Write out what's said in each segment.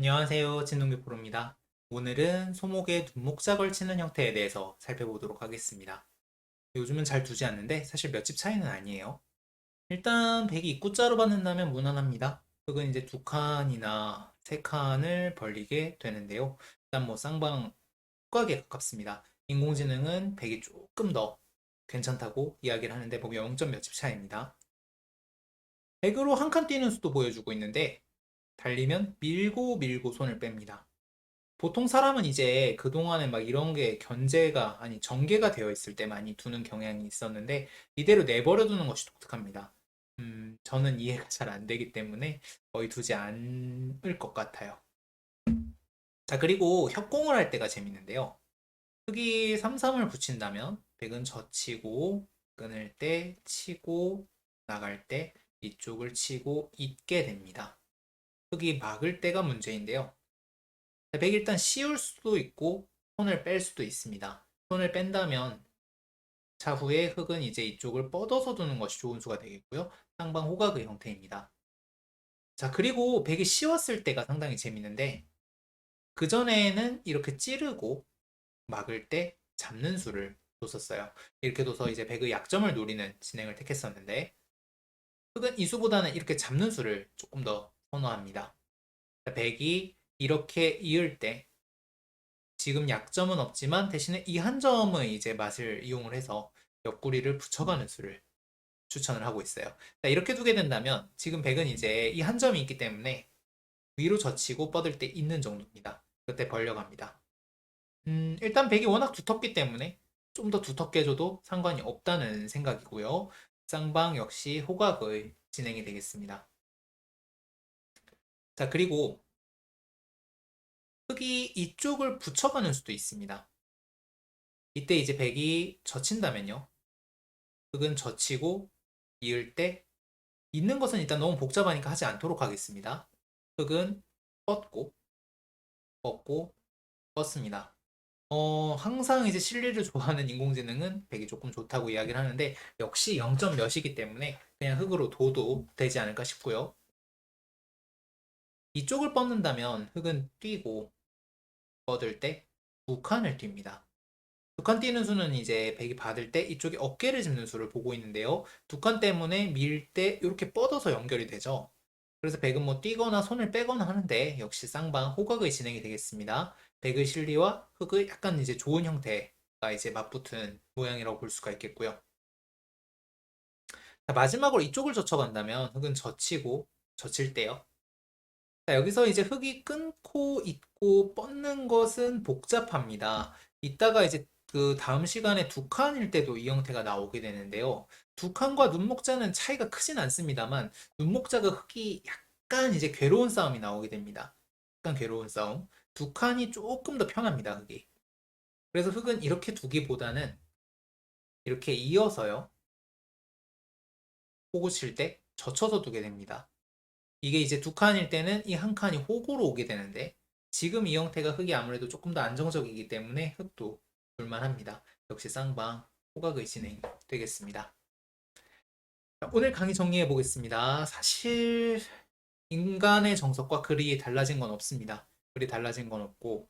안녕하세요. 진동규 프로입니다. 오늘은 소목의 눈목자 걸치는 형태에 대해서 살펴보도록 하겠습니다. 요즘은 잘 두지 않는데 사실 몇 집 차이는 아니에요. 일단 백이 입구자로 받는다면 무난합니다. 흙은 이제 두 칸이나 세 칸을 벌리게 되는데요. 일단 뭐 쌍방 후각에 가깝습니다. 인공지능은 백이 조금 더 괜찮다고 이야기를 하는데 보면 0. 몇집 차이입니다. 백으로 한 칸 뛰는 수도 보여주고 있는데 달리면 밀고 밀고 손을 뺍니다. 보통 사람은 이제 그동안에 막 이런 게 견제가 아니 전개가 되어 있을 때 많이 두는 경향이 있었는데 이대로 내버려 두는 것이 독특합니다. 음, 저는 이해가 잘 안 되기 때문에 거의 두지 않을 것 같아요. 자, 그리고 협공을 할 때가 재밌는데요. 흙이 3-3을 붙인다면 백은 젖히고 끊을 때 치고 나갈 때 이쪽을 치고 잇게 됩니다. 흙이 막을 때가 문제인데요. 백 일단 씌울 수도 있고 손을 뺄 수도 있습니다. 손을 뺀다면 차후에 흙은 이제 이쪽을 뻗어서 두는 것이 좋은 수가 되겠고요. 쌍방 호각의 형태입니다. 자 그리고 백이 씌웠을 때가 상당히 재밌는데 그 전에는 이렇게 찌르고 막을 때 잡는 수를 뒀었어요. 이렇게 둬서 이제 백의 약점을 노리는 진행을 택했었는데 흙은 이 수보다는 이렇게 잡는 수를 조금 더 선호합니다. 백이 이렇게 이을 때 지금 약점은 없지만 대신에 이 한 점의 이제 맛을 이용을 해서 옆구리를 붙여가는 수를 추천을 하고 있어요. 이렇게 두게 된다면 지금 백은 이제 이 한 점이 있기 때문에 위로 젖히고 뻗을 때 있는 정도입니다. 그때 벌려갑니다. 음, 일단 백이 워낙 두텁기 때문에 좀 더 두텁게 해줘도 상관이 없다는 생각이고요. 쌍방 역시 호각의 진행이 되겠습니다. 자, 그리고 흙이 이쪽을 붙여가는 수도 있습니다. 이때 이제 백이 젖힌다면요. 흙은 젖히고 이을 때 있는 것은 일단 너무 복잡하니까 하지 않도록 하겠습니다. 흙은 뻗고 뻗고 뻗습니다. 어, 항상 이제 실리를 좋아하는 인공지능은 백이 조금 좋다고 이야기를 하는데 역시 0. 몇이기 때문에 그냥 흙으로 둬도 되지 않을까 싶고요. 이쪽을 뻗는다면 흙은 뛰고 뻗을 때 두 칸을 뜁니다. 두 칸 뛰는 수는 이제 백이 받을 때 이쪽에 어깨를 짚는 수를 보고 있는데요. 두 칸 때문에 밀 때 이렇게 뻗어서 연결이 되죠. 그래서 백은 뭐 뛰거나 손을 빼거나 하는데 역시 쌍방 호각의 진행이 되겠습니다. 백의 실리와 흙의 약간 이제 좋은 형태가 이제 맞붙은 모양이라고 볼 수가 있겠고요. 자, 마지막으로 이쪽을 젖혀간다면 흙은 젖히고 젖힐 때요. 자, 여기서 이제 흙이 끊고 있고 뻗는 것은 복잡합니다. 이따가 이제 그 다음 시간에 두 칸일 때도 이 형태가 나오게 되는데요. 두 칸과 눈목자는 차이가 크진 않습니다만 눈목자가 흙이 약간 이제 괴로운 싸움이 나오게 됩니다. 약간 괴로운 싸움. 두 칸이 조금 더 편합니다, 흙이. 그래서 흙은 이렇게 두기보다는 이렇게 이어서요. 호구 칠 때 젖혀서 두게 됩니다. 이게 이제 두 칸일 때는 이 한 칸이 호구로 오게 되는데 지금 이 형태가 흙이 아무래도 조금 더 안정적이기 때문에 흙도 볼만합니다. 역시 쌍방 호각의 진행 되겠습니다. 오늘 강의 정리해 보겠습니다. 사실 인간의 정석과 글이 달라진 건 없습니다. 글이 달라진 건 없고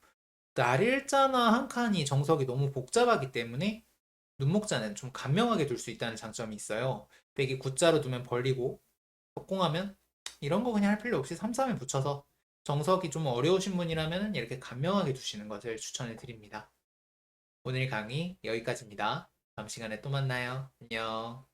날일자나 한 칸이 정석이 너무 복잡하기 때문에 눈목자는 좀 간명하게 둘 수 있다는 장점이 있어요. 백이 구자로 두면 벌리고 속공하면 이런 거 그냥 할 필요 없이 3, 3에 붙여서 정석이 좀 어려우신 분이라면 이렇게 간명하게 두시는 것을 추천해 드립니다. 오늘 강의 여기까지입니다. 다음 시간에 또 만나요. 안녕.